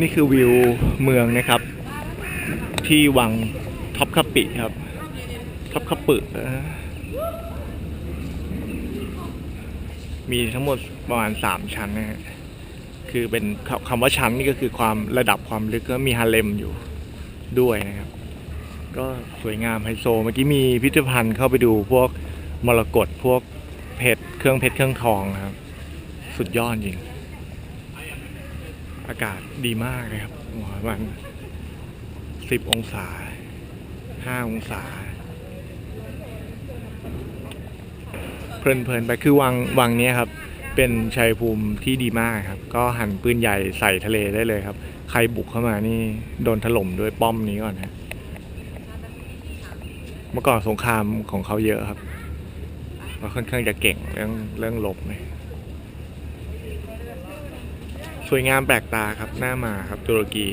นี่คือวิวเมืองนะครับ ที่วังท็อปคาปิครับท็อปคาปึเออมีทั้งหมดประมาณสามชั้นนะฮะคือเป็นคำคำว่าชั้นนี่ก็คือความระดับความลึกก็มีฮาเลมอยู่ด้วยนะครับ ก็สวยงามไฮโซ เมื่อกี้มีพิพิธภัณฑ์เข้าไปดูพวกมรกตพวกเพชรเครื่องเพชรเครื่องทองนะครับ สุดยอดจริง อากาศดีมากเลยครับประมาณสิบองศาห้าองศา เพลินๆไปคือวังวังนี้ครับ เป็นชัยภูมิที่ดีมากครับ ก็หันปืนใหญ่ใส่ทะเลได้เลยครับ ใครบุกเข้ามานี่โดนถล่มด้วยป้อมนี้ก่อนนะเมื่อก่อนสงครามของเขาเยอะครับเขาค่อนข้างจะเก่งเรื่องเรื่องลบเลย สวยงามแปลกตาครับหน้ามาครับตุรกี